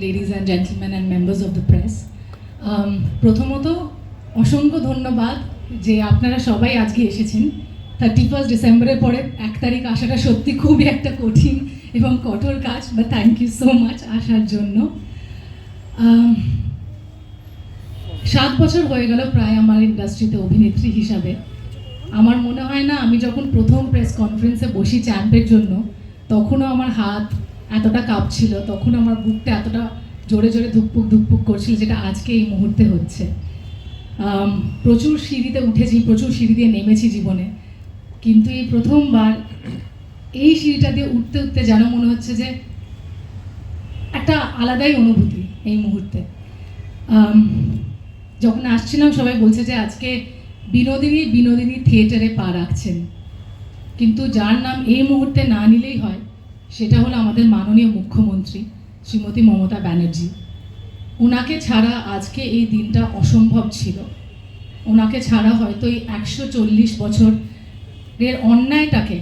and gentlemen and members of the press um, প্রথমত অসংখ্য ধন্যবাদ যে আপনারা সবাই আজকে এসেছেন। থার্টি ফার্স্ট ডিসেম্বরের পরে এক তারিখ আসাটা সত্যি খুবই একটা কঠিন এবং কঠোর কাজ বা থ্যাংক ইউ সো মাচ আসার জন্য। সাত বছর হয়ে গেল প্রায় আমার ইন্ডাস্ট্রিতে অভিনেত্রী হিসাবে। আমার মনে হয় না আমি যখন প্রথম প্রেস কনফারেন্সে বসি চ্যাম্পের জন্য তখনও আমার হাত এতটা কাঁপছিল, তখন আমার বুকটা এতটা জোরে জোরে ধুকপুক ধুকপুক করছিল যেটা আজকে এই মুহূর্তে হচ্ছে। প্রচুর সিঁড়িতে উঠেছি, প্রচুর সিঁড়ি দিয়ে নেমেছি জীবনে। কিন্তু এই প্রথমবার এই সিঁড়িটা দিয়ে উঠতে উঠতে যেন মনে হচ্ছে যে একটা আলাদাই অনুভূতি এই মুহূর্তে। যখন আসছিলাম, সবাই বলছে যে আজকে বিনোদিনী বিনোদিনী থিয়েটারে পা রাখছেন। কিন্তু যার নাম এই মুহূর্তে না নিলেই হয় সেটা হলো আমাদের মাননীয় মুখ্যমন্ত্রী শ্রীমতী মমতা ব্যানার্জি। ওনাকে ছাড়া আজকে এই দিনটা অসম্ভব ছিল। ওনাকে ছাড়া হয়তো এই একশো চল্লিশ বছরের অন্যায়টাকে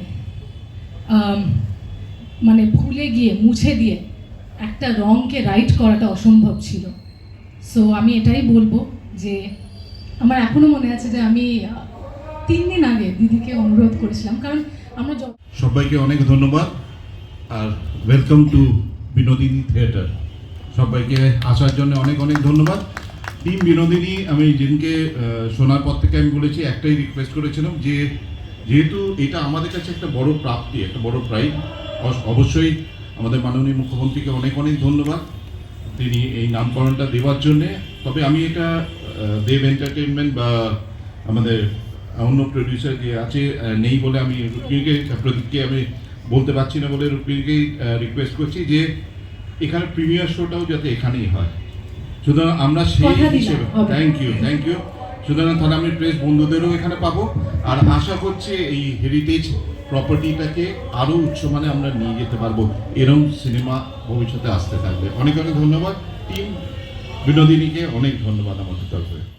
মানে ভুলে গিয়ে, মুছে দিয়ে একটা রঙকে রাইট করাটা অসম্ভব ছিল। সো আমি এটাই বলব যে, আমার এখনও মনে আছে যে আমি তিন দিন আগে দিদিকে অনুরোধ করেছিলাম, কারণ আমরা সবাইকে অনেক ধন্যবাদ। আর ওয়েলকাম টু বিনোদিনী থিয়েটার সবাইকে আসার জন্য অনেক অনেক ধন্যবাদ। টিম বিনোদিনী, আমি যেদিনকে শোনার পর থেকে আমি বলেছি, একটাই রিকোয়েস্ট করেছিলাম যে, যেহেতু এটা আমাদের কাছে একটা বড় প্রাপ্তি, একটা বড় প্রাইজ অবশ্যই আমাদের মাননীয় মুখ্যমন্ত্রীকে অনেক অনেক ধন্যবাদ তিনি এই নামকরণটা দেওয়ার জন্যে। তবে আমি এটা দেব এন্টারটেনমেন্ট বা আমাদের অন্য প্রডিউসার যে আছে নেই বলে আমি প্রদীপকে আমি বলতে পারছি না বলে রুক্মিণীকেই রিকোয়েস্ট করছি যে এখানে প্রিমিয়ার শোটাও যাতে এখানেই হয়। সুতরাং আমরা সেই হিসেবে থ্যাংক ইউ থ্যাংক ইউ সুতরাং তাহলে আমি প্রেস বন্ধুদেরও এখানে পাবো। আর আশা করছি এই হেরিটেজ প্রপার্টিটাকে আরও উচ্চমানে আমরা নিয়ে যেতে পারব। এরম সিনেমা ভবিষ্যতে আসতে থাকবে। অনেক অনেক ধন্যবাদ। টিম বিনোদিনীকে অনেক ধন্যবাদ আমাদের তরফে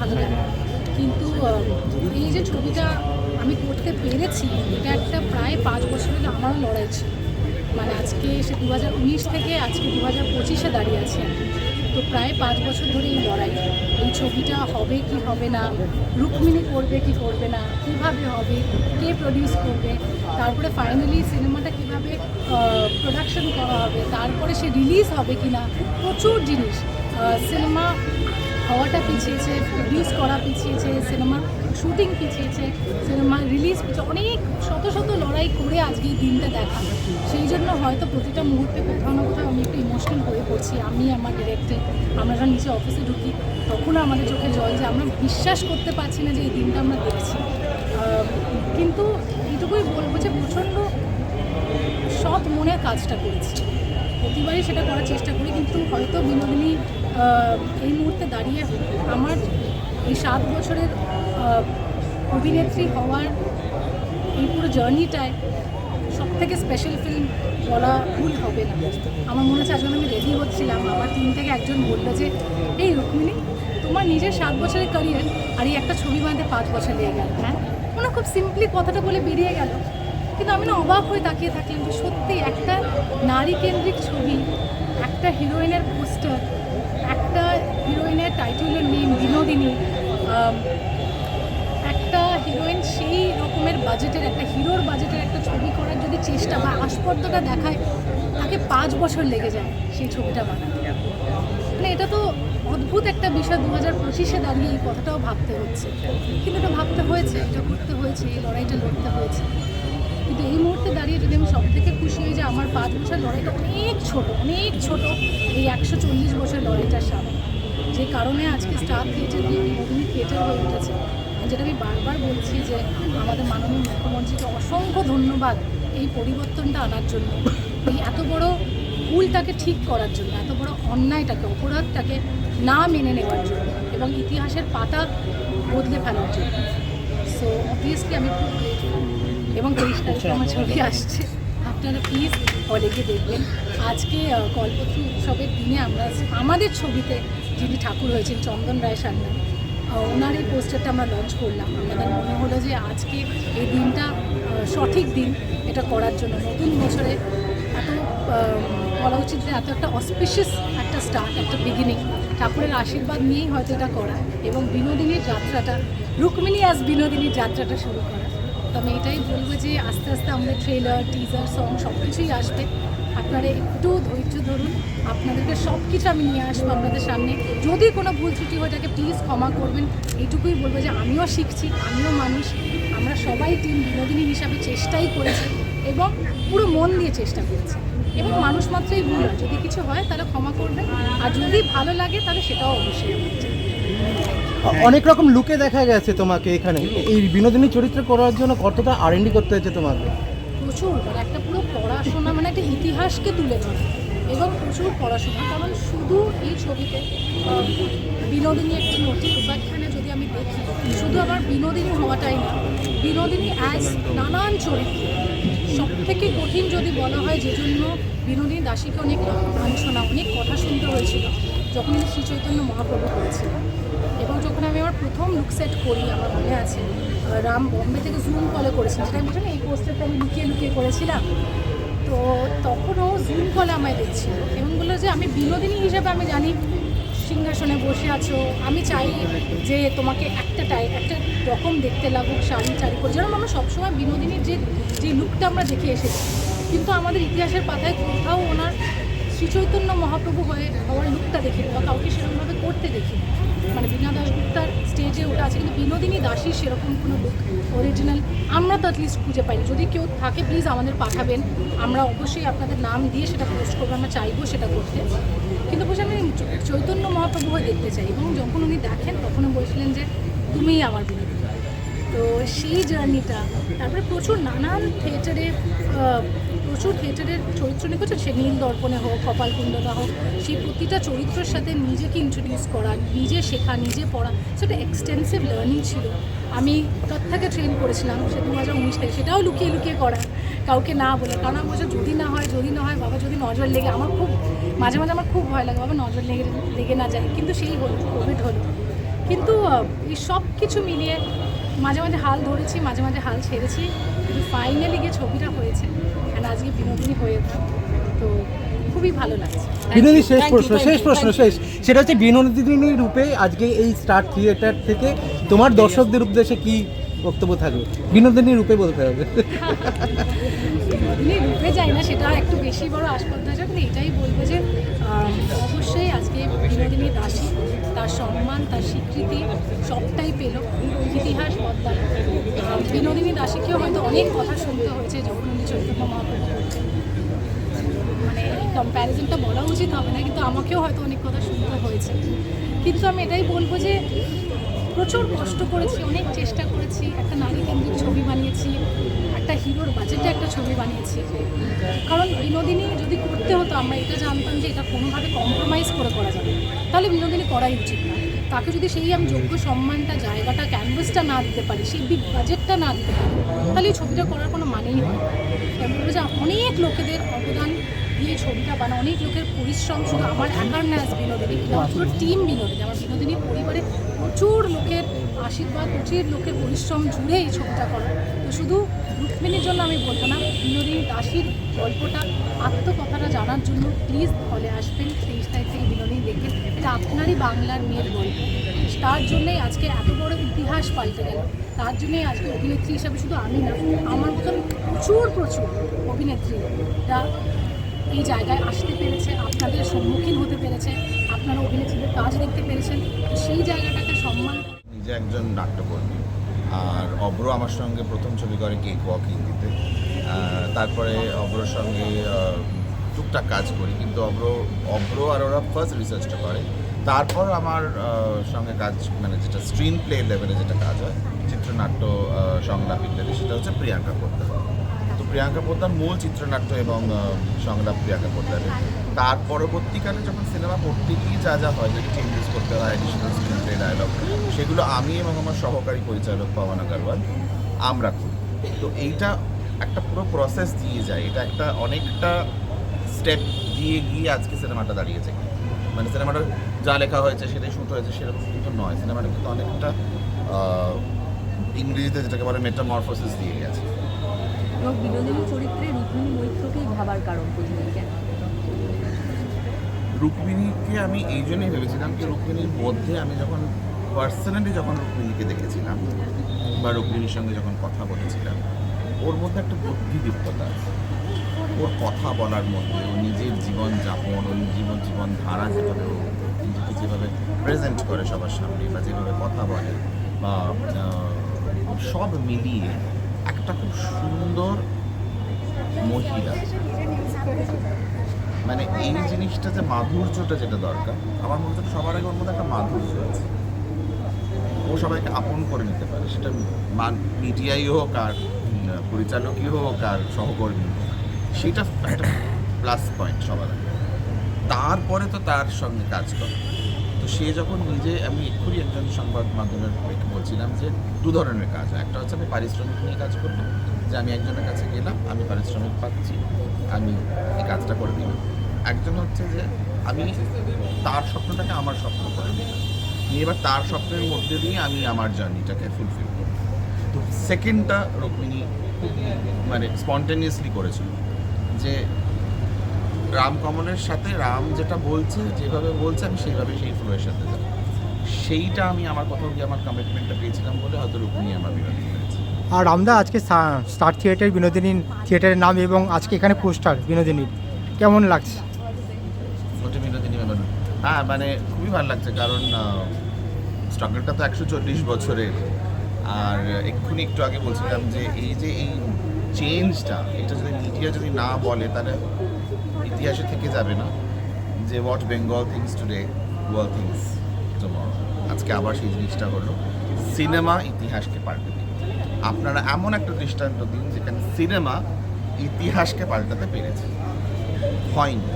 ভালো লাগে। কিন্তু এই যে ছবিটা আমি করতে পেরেছি, এটা একটা প্রায় পাঁচ বছরের আমারও লড়াই ছিল। মানে আজকে সে দু হাজার উনিশ থেকে আজকে দু হাজার পঁচিশে দাঁড়িয়ে আছে তো প্রায় পাঁচ বছর ধরে এই লড়াই। এই ছবিটা হবে কি হবে না? রুক্মিণী করবে কি করবে না? কীভাবে হবে? কে প্রডিউস করবে? তারপরে ফাইনালি সিনেমাটা কীভাবে প্রোডাকশন করা হবে? তারপরে সে রিলিজ হবে কি না প্রচুর জিনিস। সিনেমা হওয়াটা পিছিয়েছে প্রডিউস করা পিছিয়েছে সিনেমা শুটিং পিছিয়েছে সিনেমা রিলিজ পিছিয়ে অনেক শত শত লড়াই করে আজকে এই দিনটা দেখা। সেই জন্য হয়তো প্রতিটা মুহূর্তে কোথাও না কোথাও আমি একটু ইমোশনাল হয়ে পড়ছি। আমি আমার ডিরেক্টর আমরা যখন নিচে অফিসে ঢুকি, তখন আমাদের চোখে জল যে আমরা বিশ্বাস করতে পারছি না যে এই দিনটা আমরা দেখছি। কিন্তু এইটুকুই বলব যে প্রচণ্ড সৎ মনে কাজটা করেছি। প্রতিবারই সেটা করার চেষ্টা করি, কিন্তু হয়তো বিনোদিনী এই মুহূর্তে দাঁড়িয়ে আমার এই সাত বছরের অভিনেত্রী হওয়ার এই পুরো জার্নিটায় সব থেকে স্পেশাল ফিল্ম বলা ভুল হবে না। আমার মনে হচ্ছে যখন আমি রেডি হচ্ছিলাম। আমার টিম থেকে একজন বলল যে, এই রুক্মিণী, তোমার নিজের সাত বছরের ক্যারিয়ার আর এই একটা ছবি বাঁধতে পাঁচ বছর লেগে গেল। হ্যাঁ? মানে খুব সিম্পলি কথাটা বলে বেরিয়ে গেল। কিন্তু আমি না অবাক হয়ে তাকিয়ে থাকলাম যে সত্যি একটা নারী কেন্দ্রিক ছবি, একটা হিরোইনের পোস্টার টাইটেলের নেম বিনোদিনী একটা হিরোইন সেই রকমের বাজেটের, একটা হিরোর বাজেটের একটা ছবি করার যদি চেষ্টা বা আস্পর্দটা দেখায়, তাকে পাঁচ বছর লেগে যায় সেই ছবিটা বানাতে। মানে এটা তো অদ্ভুত একটা বিষয় দু হাজার পঁচিশে দাঁড়িয়ে এই কথাটাও ভাবতে হচ্ছে। কিন্তু এটা ভাবতে হয়েছে, এটা করতে হয়েছে, এই লড়াইটা লড়তে হয়েছে। কিন্তু এই মুহূর্তে দাঁড়িয়ে যদি আমি সব থেকে খুশি হই যে আমার পাঁচ বছর লড়াইটা অনেক ছোট অনেক ছোট এই একশো চল্লিশ বছর লড়াইটার সামনে যে কারণে আজকে স্টার থিয়েটার গিয়ে বিনোদিনী থিয়েটার হয়ে উঠেছে। যেটা আমি বারবার বলছি যে আমাদের মাননীয় মুখ্যমন্ত্রীকে অসংখ্য ধন্যবাদ এই পরিবর্তনটা আনার জন্য এই এত বড় ভুলটাকে ঠিক করার জন্য এত বড় অন্যায়টাকে অপরাধটাকে না মেনে নেওয়ার জন্য এবং ইতিহাসের পাতা বদলে ফেলার জন্য। সো অবভিয়াসলি আমি খুব এবং তেইশ তারিখে আমার ছবি আসছে। আপনারা প্লিজ হলে গিয়ে দেখবেন। আজকে আহ, উৎসবের দিনে আমরা আমাদের ছবিতে যিনি ঠাকুর হয়েছেন, চন্দন রায় সান্যাল ওনার এই পোস্টারটা আমরা লঞ্চ করলাম। আমাদের মনে হলো যে আজকে এই দিনটা সঠিক দিন এটা করার জন্য। নতুন বছরে এত বলা উচিত যে এত একটা অসপিশিয়াস একটা স্টার্ট একটা বিগিনিং ঠাকুরের আশীর্বাদ নিয়েই হয়তো এটা করা এবং বিনোদিনীর যাত্রাটা, রুক্মিণী আজ বিনোদিনীর যাত্রাটা শুরু করা। তো আমি এটাই বলব যে আস্তে আস্তে আমাদের ট্রেলার টিজার সং সব কিছুই আসবে। আপনারা একটু ধৈর্য ধরুন, আপনাদেরকে সব কিছু আমি নিয়ে আসব আপনাদের সামনে। যদি কোনো ভুল ত্রুটি হয় তাকে প্লিজ ক্ষমা করবেন। এইটুকুই বলব যে আমিও শিখছি, আমিও মানুষ। আমরা সবাই টিম বিনোদিনী হিসাবে চেষ্টাই করেছি এবং পুরো মন দিয়ে চেষ্টা করেছি। এবং মানুষ মাত্রই ভুল যদি কিছু হয়, তাহলে ক্ষমা করবেন। আর যদি ভালো লাগে, তাহলে সেটাও অবশ্যই। অনেক রকম লুকে দেখা গেছে তোমাকে এখানে। এই বিনোদিনী চরিত্র করার জন্য কতটা আর করতে হয়েছে তোমাকে? প্রচুর একটা পুরো পড়াশোনা মানে একটা ইতিহাসকে তুলে ধরে। এবং প্রচুর পড়াশোনা কারণ শুধু এই ছবিতে বিনোদিনী একটি নটি উপাখ্যানে যদি আমি দেখি শুধু আমার বিনোদিনী হওয়াটাই না বিনোদিনী অ্যাজ নানান চরিত্র। সব থেকে কঠিন যদি বলা হয় যে জন্য বিনোদিনী দাসীকে অনেক লাঞ্ছনা অনেক কথা শুনতে হয়েছিল যখন আমি শ্রী চৈতন্য মহাপ্রভু করেছিলাম এবং যখন আমি আমার প্রথম লুক সেট করি, আমার মনে আছে রাম বম্বে থেকে জুম কলে করেছিলাম সেটা আমি এই পোস্টারটা আমি লুকিয়ে লুকিয়ে করেছিলাম। তো তখনও জুম কলে আমায় দেখছিল। এবং বলল যে, আমি বিনোদিনী হিসেবে আমি জানি, সিংহাসনে বসে আছো। আমি চাই যে তোমাকে একটা টাই, একটা রকম দেখতে লাগুক, শাড়ি চারি করে যেরকম আমরা সবসময় বিনোদিনীর যে যে লুকটা আমরা দেখে এসেছি। কিন্তু আমাদের ইতিহাসের পাতায় কোথাও ওনার শ্রীচৈতন্য মহাপ্রভু হয়ে, হওয়ার লুকটা দেখিনি বা কাউকে সেরকমভাবে করতে দেখিনি। মানে বীণা দাশগুপ্তার স্টেজে ওটা আছে, কিন্তু বিনোদিনী দাসী সেরকম কোনো লুক অরিজিনাল আমরা তো অ্যাটলিস্ট খুঁজে পাইনি। যদি কেউ থাকে প্লিজ আমাদের পাঠাবেন। আমরা অবশ্যই আপনাদের নাম দিয়ে সেটা পোস্ট করব, আমরা চাইব সেটা করতে। কিন্তু বসে আমি চৈতন্য মহাপ্রভু হয়ে দেখতে চাই এবং যখন উনি দেখেন, তখন বলছিলেন যে, তুমিই আমার বিনোদিনী। তো সেই জার্নিটা তারপরে প্রচুর নানান থিয়েটারে প্রচুর থিয়েটারের চরিত্র নিয়ে সে নীল দর্পণে হোক কপালকুণ্ডলা হোক, সেই প্রতিটা চরিত্রের সাথে নিজেকে ইন্ট্রোডিউস করা, নিজে শেখা, নিজে পড়া, সেটা এক্সটেন্সিভ লার্নিং ছিল। আমি তথ্যাকে ট্রেন করেছিলাম সে দু হাজার উনিশ থেকে। সেটাও লুকিয়ে লুকিয়ে করা, কাউকে না বলে। কারণ আমি বলছি, যদি না হয়, যদি না হয়, বাবা যদি নজর লেগে, আমার খুব, মাঝে মাঝে আমার খুব ভয় লাগে, বাবা নজর লেগে লেগে না যায়। কিন্তু সেই হলো কোভিড হলো। কিন্তু এই সব কিছু মিলিয়ে মাঝে মাঝে হাল ধরেছি মাঝে মাঝে হাল ছেড়েছি কিন্তু ফাইনালি গিয়ে ছবিটা হয়েছে। অ্যান্ড আজকে বিনোদিনী হয়ে ওঠা। তো খুবই ভালো লাগছে। বিনোদিনী শেষ প্রশ্ন শেষ প্রশ্ন শেষ। সেটা হচ্ছে বিনোদিনী রূপে আজকে এই স্টার থিয়েটার থেকে তোমার দর্শকদের উদ্দেশ্যে কি বক্তব্য থাকবে? বিনোদিনী রূপে বলতে হবে। বিনোদিনী রূপে যায় না সেটা একটু বেশি বড় আসপদ্ধ কিন্তু এটাই বলব যে অবশ্যই আজকে বিনোদিনী দাসী তার সম্মান, তার স্বীকৃতি সবটাই পেল ইতিহাস বদলালো বিনোদিনী দাসীকেও হয়তো অনেক কথা শুনতে হয়েছে যখন উনি চৈতন্য মহাপ্রভু মানে কম্প্যারিজনটা বলা উচিত হবে না, কিন্তু আমাকেও হয়তো অনেক কথা শুনতে হয়েছে। কিন্তু আমি এটাই বলব যে প্রচুর কষ্ট করেছি, অনেক চেষ্টা করেছি, একটা নারী কেন্দ্রিক ছবি বানিয়েছি। একটা হিরোর বাজেটে একটা ছবি বানিয়েছি। কারণ বিনোদিনী যদি করতে হতো, আমরা এটা জানতাম যে এটা কোনোভাবে কম্প্রোমাইজ করে করা যাবে। তাহলে বিনোদিনী করাই উচিত না। তাকে যদি সেই আমি যোগ্য সম্মানটা, জায়গাটা ক্যানভাসটা না দিতে পারি সেই বিগ বাজেটটা না দিতে পারি, তাহলে এই ছবিটা করার কোনো মানেই হয় না। আমি যে অনেক লোকেদের অবদান দিয়ে ছবিটা বানা অনেক লোকের পরিশ্রম শুধু আমার না বিনোদিনী পুরো টিম বিনোদিনী। আমার বিনোদিনী পরিবারে প্রচুর লোকের আশীর্বাদ, প্রচুর লোকের পরিশ্রম জুড়ে এই ছবিটা করা। তো শুধু রুক্মিণীর জন্য আমি বলব না, বিনোদিনী দাসীর গল্পটা, আত্মকথাটা জানার জন্য প্লিজ হলে আসবেন, তেইশ তারিখ থেকে বিনোদিনী দেখবেন এটা আপনারই বাংলার মেয়ের গল্প। তার জন্যই আজকে এত বড় ইতিহাস পাল্টে গেল। তার জন্যই আজকে অভিনেত্রী হিসাবে শুধু আমি না, আমার মতন প্রচুর প্রচুর অভিনেত্রীরা এই জায়গায় আসতে পেরেছে, আপনাদের সম্মুখীন হতে পেরেছে, আপনারা অভিনেত্রীদের কাজ দেখতে পেরেছেন। সেই জায়গাটাকে সম্মান নিজে একজন নাট্যকর্মী আর অব্র আমার সঙ্গে প্রথম ছবি করে কেক ওয়াক হিন্দিতে তারপরে অব্রর সঙ্গে টুকটাক কাজ করি, কিন্তু অব্র অব্র আর ওরা ফার্স্ট রিসার্চটা করে। তারপর আমার সঙ্গে কাজ মানে যেটা স্ক্রিন প্লে লেভেলে যেটা কাজ হয়, চিত্রনাট্য সংলাপ ইত্যাদি, সেটা হচ্ছে প্রিয়াঙ্কা পোদ্দার। তো প্রিয়াঙ্কা পোদ্দার মূল চিত্রনাট্য এবং সংলাপ প্রিয়াঙ্কা পোদ্দারের। তার পরবর্তীকালে যখন সিনেমা করতে গিয়ে যা যা হয় যদি চেঞ্জেস করতে হয় অ্যাডিশনাল স্ক্রিন প্লে ডায়লগ সেগুলো আমি এবং আমার সহকারী পরিচালক পবন আগারওয়াল আমরা করি। তো এইটা একটা পুরো প্রসেস দিয়ে যায়। এটা একটা অনেকটা স্টেপ দিয়ে গিয়ে আজকে সিনেমাটা দাঁড়িয়েছে। মানে সিনেমাটা যা লেখা হয়েছে সেটাই শুট হয়েছে সেরকম কিন্তু নয়। সিনেমাটা কিন্তু অনেকটা ইংরেজিতে যেটাকে বলে মেটামরফোসিস দিয়ে গেছে। এবং বিনোদিনী চরিত্রে রুক্মিণী মৈত্রকেই ভাবার কারণ কেন রুক্মিণীকে আমি এই জন্যই ভেবেছিলাম কি রুক্মিণীর মধ্যে আমি যখন পার্সোনালি যখন রুক্মিণীকে দেখেছিলাম, বা রুক্মিণীর সঙ্গে যখন কথা বলেছিলাম, ওর মধ্যে একটা বুদ্ধিদীপ্ততা ওর কথা বলার মধ্যে, ও নিজের জীবন যাপন, ওর জীবন জীবন ধারা যেভাবে ও নিজেকে যেভাবে প্রেজেন্ট করে সবার সামনে, বা যেভাবে কথা বলে, বা সব মিলিয়ে একটা খুব সুন্দর মহিলা। মানে এই জিনিসটা যে মাধুর্যটা যেটা দরকার, আমার মনে হচ্ছে সবার আগে ওর মধ্যে একটা মাধুর্য আছে। ও সবাইকে আপন করে নিতে পারে। সেটা মান, মিডিয়াই হোক আর পরিচালকই হোক আর সহকর্মী হোক, সেটা একটা প্লাস পয়েন্ট সবার তারপরে তো তার সঙ্গে কাজ করে। তো সে যখন নিজে, আমি এক্ষুনি একজন সংবাদ মাধ্যমের বলছিলাম যে দু ধরনের কাজ একটা হচ্ছে আমি পারিশ্রমিক নিয়ে কাজ করলাম যে আমি একজনের কাছে গেলাম, আমি পারিশ্রমিক পাচ্ছি, আমি এই কাজটা করে দিলাম। একজন হচ্ছে যে আমি তার স্বপ্নটাকে আমার স্বপ্ন করে দিলাম। এবার তার স্বপ্নের মধ্যে দিয়ে আমি আমার জার্নিটাকে ফুলফিল করি তো সেকেন্ডটা রুক্মিণী মানে স্পন্টেনিয়াসলি করেছিল যে রাম কমলের সাথে রাম যেটা বলছে যেভাবে বলছে আমি সেইভাবে সেই ফ্লোয়ের সাথে যাই সেইটা আমি আমার কোথাও গিয়ে আমার কমিটমেন্টটা পেয়েছিলাম বলে হয়তো রুক্মিণী আমার বিনোদী করেছে আর রামদা আজকে স্টার থিয়েটার বিনোদিনী থিয়েটারের নাম এবং আজকে এখানে পোস্টার বিনোদিনীর। কেমন লাগছে? বিনোদিনী হ্যাঁ মানে খুবই ভালো লাগছে, কারণ স্ট্রাগলটা তো একশো চল্লিশ বছরের। আর এক্ষুনি একটু আগে বলছিলাম যে এই যে এই চেঞ্জটা এটা যদি মিডিয়া যদি না বলে, তাহলে ইতিহাসে থেকে যাবে না যে what Bengal thinks today world thinks tomorrow আজকে আবার সেই জিনিসটা হলো সিনেমা ইতিহাসকে পাল্টে দিন আপনারা এমন একটা দৃষ্টান্ত দিন যেখানে সিনেমা ইতিহাসকে পাল্টাতে পেরেছে। হয়নি।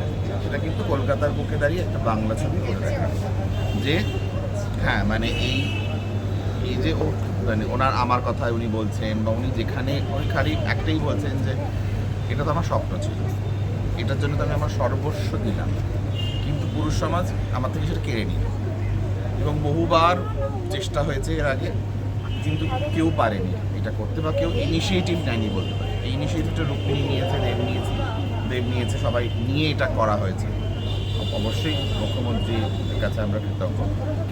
সেটা কিন্তু কলকাতার বুকে দাঁড়িয়ে একটা বাংলা ছবি করে দেখা যে হ্যাঁ মানে এই এই যে ও মানে ওনার আমার কথা উনি বলছেন বা উনি যেখানে উনি খালি একটাই বলছেন যে, এটা তো আমার স্বপ্ন ছিল। এটার জন্য তো আমি আমার সর্বস্ব দিলাম। কিন্তু পুরুষ সমাজ আমার থেকে সেটা কেড়ে নিল। এবং বহুবার চেষ্টা হয়েছে এর আগে, কিন্তু কেউ পারেনি এটা করতে বা কেউ ইনিশিয়েটিভ নেয়নি বলতে পারে। এই ইনিশিয়েটিভটা রুক্মিণী নিয়েছে দেব নিয়েছে দেব নিয়েছে সবাই নিয়ে এটা করা হয়েছে। অবশ্যই মুখ্যমন্ত্রীর কাছে আমরা কৃতজ্ঞ।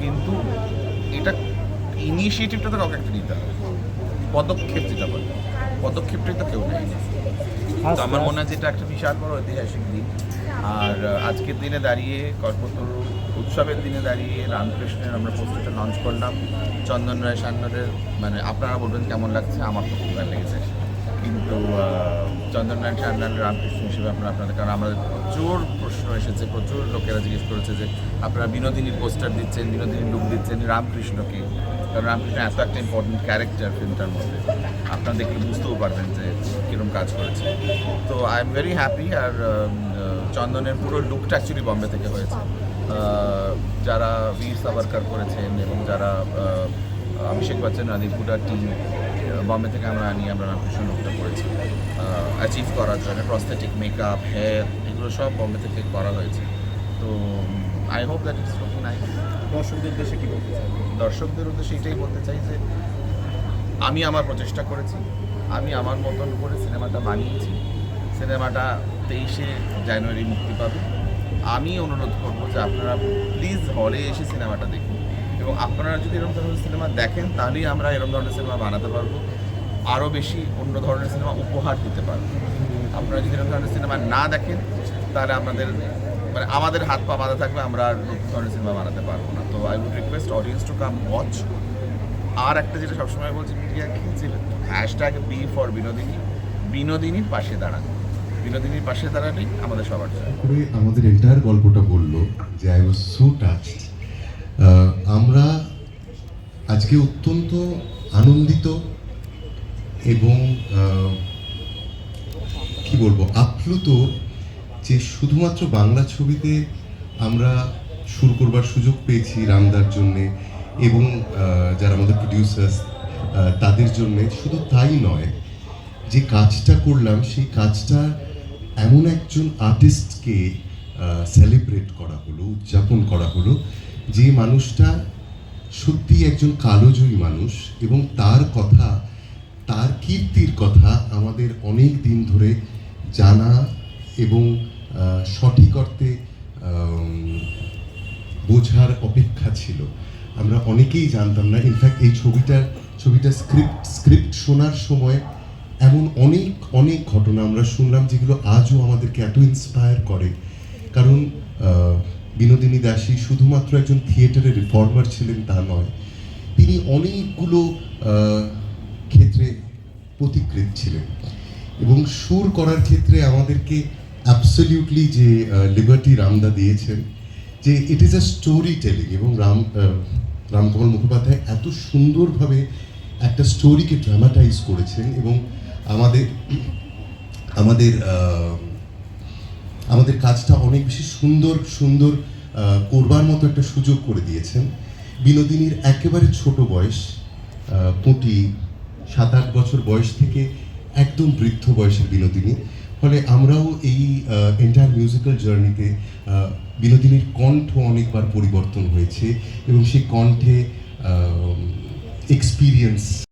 কিন্তু এটা ইনিশিয়েটিভটা তো কাউকে একটা নিতে হবে। পদক্ষেপ যেটা বলে পদক্ষেপটাই তো কেউ নেয়নি। তো আমার মনে হয় যে এটা একটা বিশাল বড় ঐতিহাসিক দিন। আর আজকের দিনে দাঁড়িয়ে কল্পতরু উৎসবের দিনে দাঁড়িয়ে রামকৃষ্ণের আমরা পোস্টারটা লঞ্চ করলাম। চন্দন রায় সান্যালের মানে আপনারা বলবেন কেমন লাগছে? আমার তো খুব ভালো লেগেছে। কিন্তু আহ, চন্দন রামকৃষ্ণ হিসেবে আপনারা আপনাদের কারণ আমাদের প্রচুর প্রশ্ন এসেছে প্রচুর লোকেরা জিজ্ঞেস করেছে যে আপনারা বিনোদিনীর পোস্টার দিচ্ছেন বিনোদিনীর লুক দিচ্ছেন রামকৃষ্ণকে। কারণ রামকৃষ্ণ এত একটা ইম্পর্টেন্ট ক্যারেক্টার ফিল্মটার মধ্যে। আপনারা দেখলে বুঝতেও পারবেন যে কীরকম কাজ করেছে। তো আই এম ভেরি হ্যাপি আর চন্দনের পুরো লুকটা অ্যাকচুয়ালি বম্বে থেকে হয়েছে। যারা বীর সাভারকার করেছেন এবং যারা অভিষেক বচ্চন হুডার টিম বম্বে থেকে আমরা নিয়ে আমরা রামকৃষ্ণ লুকটা করেছি। অ্যাচিভ করার জন্য প্রস্থেটিক মেকআপ হেয়ার এগুলো সব বম্বে থেকে করা হয়েছে। তো I hope that it's looking nice দর্শকদের উদ্দেশ্যে কী বলতে চাই? দর্শকদের উদ্দেশ্যে এটাই বলতে চাই যে আমি আমার প্রচেষ্টা করেছি। আমি আমার মতন করে সিনেমাটা বানিয়েছি। সিনেমাটা তেইশে জানুয়ারি মুক্তি পাবে। আমি অনুরোধ করব যে আপনারা প্লিজ হলে এসে সিনেমাটা দেখুন। এবং আপনারা যদি এরকম ধরনের সিনেমা দেখেন, তাহলেই আমরা এরকম ধরনের সিনেমা বানাতে পারব। আরও বেশি অন্য ধরনের সিনেমা উপহার দিতে পারব। আপনারা যদি এরকম ধরনের সিনেমা না দেখেন, তাহলে আমাদের মানে আমাদের হাত পা বাঁধা থাকবে আমরা আর নতুন ধরনের সিনেমা বানাতে পারব না। তো I would request audience to come watch আর একটা যেটা সবসময় বলছি মিডিয়াকে যে হ্যাশট্যাগ বি ফর বিনোদিনী। বিনোদিনীর পাশে দাঁড়ান। বিনোদিনীর পাশে দাঁড়ালেই আমাদের সবার আমাদের এন্টায়ার গল্পটা বলল যে আই ওয়াজ সো টাচড আমরা আজকে অত্যন্ত আনন্দিত এবং কি বলব, আপ্লুত যে শুধুমাত্র বাংলা ছবিতে আমরা শুরু করবার সুযোগ পেয়েছি রামদার জন্যে এবং যারা আমাদের প্রডিউসার্স তাদের জন্যে, শুধু তাই নয়, যে কাজটা করলাম সেই কাজটা এমন একজন আর্টিস্টকে সেলিব্রেট করা হলো, উদযাপন করা হলো যে মানুষটা সত্যি একজন কালোজয়ী মানুষ এবং তার কথা, তার কীর্তির কথা আমাদের অনেক দিন ধরে জানা এবং সঠিক অর্থে বোঝার অপেক্ষা ছিল। আমরা অনেকেই জানতাম না ইনফ্যাক্ট এই ছবিটার ছবিটা স্ক্রিপ্ট স্ক্রিপ্ট শোনার সময় এমন অনেক অনেক ঘটনা আমরা শুনলাম যেগুলো আজও আমাদেরকে এত ইন্সপায়ার করে। কারণ বিনোদিনী দাসী শুধুমাত্র একজন থিয়েটারের রিফর্মার ছিলেন তা নয়, তিনি অনেকগুলো ক্ষেত্রে পথিকৃত ছিলেন। এবং সুর করার ক্ষেত্রে আমাদেরকে অ্যাবসলিউটলি যে লিবার্টি রামদা দিয়েছেন, যে it is a story telling এবং রাম রামকমল মুখোপাধ্যায় এত সুন্দরভাবে একটা স্টোরিকে ড্রামাটাইজ করেছেন এবং আমাদের আমাদের আমাদের কাজটা অনেক বেশি সুন্দর সুন্দর করবার মতো একটা সুযোগ করে দিয়েছেন। বিনোদিনীর একেবারে ছোট বয়স পুঁটি সাত আট বছর বয়স থেকে একদম বৃদ্ধ বয়সের বিনোদিনী। ফলে আমরাও এই এন্টায়ার মিউজিক্যাল জার্নিতে বিনোদিনীর কণ্ঠ অনেকবার পরিবর্তন হয়েছে এবং সেই কণ্ঠে এক্সপিরিয়েন্স